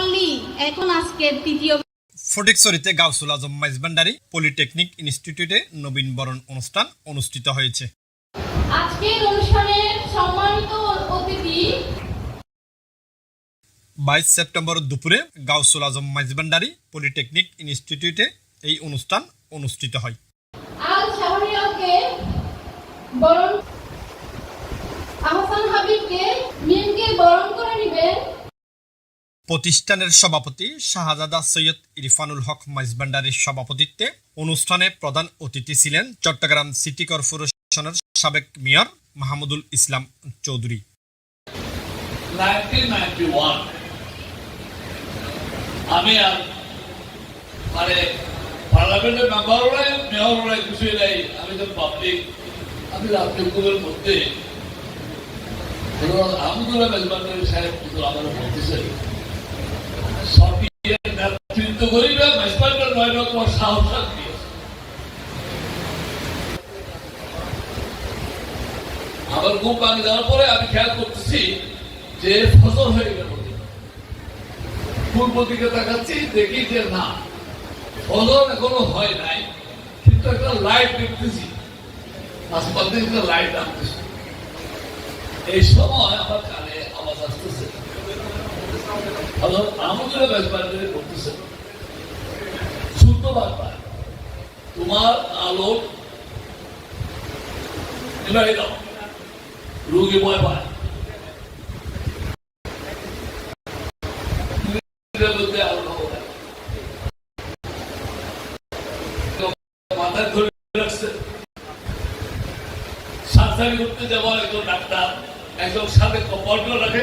পারলি এখন আজকের তৃতীয় ফটিকছড়িতে গাউসুল আজম মাইজবান্ডারি পলিটেকনিক ইনস্টিটিউটে নবীন বরণ অনুষ্ঠান অনুষ্ঠিত হয়েছে। আজকের অনুষ্ঠানের সম্মানিত অতিথি বাইশ সেপ্টেম্বর দুপুরে গাউসুল আজম মাইজবান্ডারি পলিটেকনিক ইনস্টিটিউটে এই অনুষ্ঠান অনুষ্ঠিত হয়। আল শাহরিয়ারকে বরণ আহসান হাবিবকে মিমকে বরণ করে নেবেন প্রতিষ্ঠানের সভাপতি শাহজাদা সৈয়দ ইরফানুল হক মাইজবান্ডারির সভাপতিত্বে অনুষ্ঠানে প্রধান অতিথি ছিলেন চট্টগ্রাম সিটি কর্পোরেশনের সাবেক মেয়র মাহমুদুল ইসলাম চৌধুরী। 1991 আমি মানে পার্লামেন্টের মেম্বার হলাই মেয়র নাই। আমি তো পাবলিক আমি রাজনীতির মধ্যে। আহমদুল্লাহ মেজবান্ডারি সাহেব, কিন্তু আমার বলতেছে সরকারের আবার ঘুম ভাঙে যাওয়ার পরে আমি খেয়াল করতেছি যে ফসল হয়ে গেল। পূর্ব দিকে তাকাচ্ছি, দেখি যে না, ফসল এখনও হয় নাই, কিন্তু একটা লাইট দেখতেছি। থেকে লাইট আসতেছে এই সময় আমার কানে আওয়াজ আসতেছে। আমাদের ব্যাপারে করতেছে শুদ্ধ বার্তা তোমার আলো নিভাই দাও রুগী ভয়। মাথায় ধরে রাখছে সার্জারি করতে যাওয়ার একজন ডাক্তার একজন সাথে কম্পাউন্ডার রাখে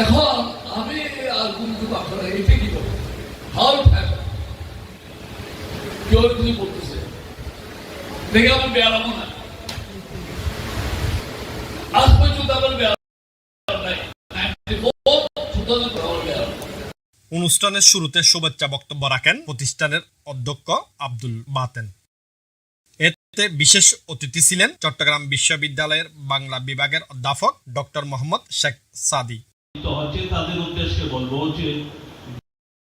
এখন আমি আর কি কেউ বলতেছে দেখে আমার না। আজ পর্যন্ত আমার বেয়ারাম নাই। 94 2000 আমার বেয়ারাম অনুষ্ঠানের শুরুতে শুভেচ্ছা বক্তব্য রাখেন প্রতিষ্ঠানের অধ্যক্ষ আব্দুল বাতেন। এতে বিশেষ অতিথি ছিলেন চট্টগ্রাম বিশ্ববিদ্যালয়ের বাংলা বিভাগের অধ্যাপক ডক্টর মোহাম্মদ শেখ সাদি।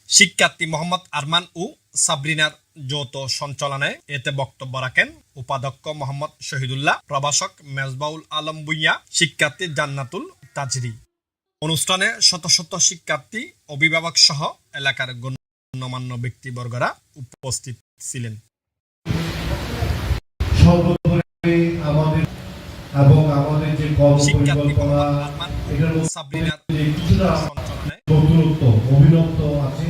শিক্ষার্থী মোহাম্মদ আরমান ও সাবরিনার যৌথ সঞ্চালনায় এতে বক্তব্য রাখেন উপাধ্যক্ষ মোহাম্মদ শহীদুল্লাহ, প্রভাষক মেজবাউল আলম ভুইয়া, শিক্ষার্থী জান্নাতুল তাজরি। অনুষ্ঠানে শত শত শিক্ষার্থী অভিভাবক সহ এলাকার গণ্যমান্য ব্যক্তিবর্গরা উপস্থিত ছিলেন। আমাদের এবং আমাদের যে কর্ম শিক্ষার্থী পরিকল্পনা মোহাম্মদ আরমান এটার মধ্যে কিছুটা নতুনত্ব অভিনত্ব আছে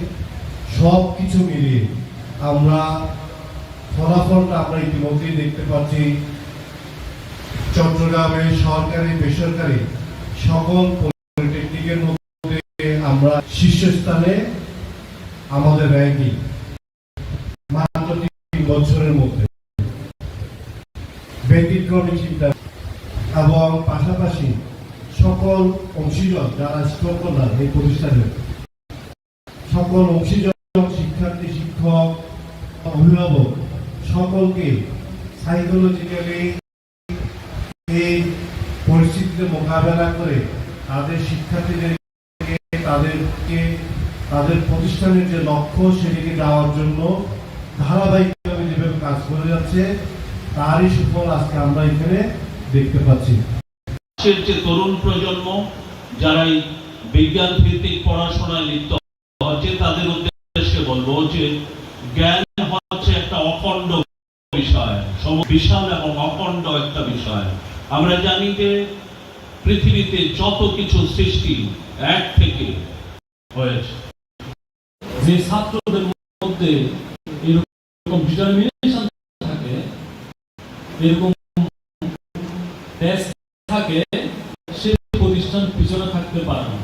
সব কিছু মিলিয়ে আমরা ফলাফলটা আমরা ইতিমধ্যেই দেখতে পাচ্ছি। চট্টগ্রামে সরকারি বেসরকারি সকল পলিটেকনিকের মধ্যে আমরা শীর্ষস্থানে আমাদের র্যাঙ্কিং মাত্র তিন বছরের মধ্যে ব্যতিক্রমী চিন্তা এবং পাশাপাশি সকল অংশীজন যারা স্টোকোলার এই প্রতিষ্ঠানের সকল অংশীজন, শিক্ষার্থী, শিক্ষক, অভিভাবক, সকলকে সাইকোলজিক্যালি এই পরিস্থিতিতে মোকাবেলা করে তাদের শিক্ষার্থীদেরকে, তাদেরকে, তাদের প্রতিষ্ঠানের যে লক্ষ্য সেটিকে যাওয়ার জন্য ধারাবাহিকভাবে যেভাবে কাজ করে যাচ্ছে তারই সুফল আজকে আমরা এখানে দেখতে পাচ্ছি। যে তরুণ প্রজন্ম যারা এই বিজ্ঞান ভিত্তিক পড়াশোনায় লিপ্ত হচ্ছে তাদের উদ্দেশ্যে বলব যে জ্ঞান হচ্ছে একটা অখণ্ড বিষয় বিশাল এবং অখণ্ড একটা বিষয়। আমরা জানি যে পৃথিবীতে যত কিছু সৃষ্টি এক থেকে হয়েছে। যে ছাত্রদের মধ্যে এরকম ডিটারমিনেশন এরকম থাকে সে প্রতিষ্ঠান পিছনে থাকতে পারে না।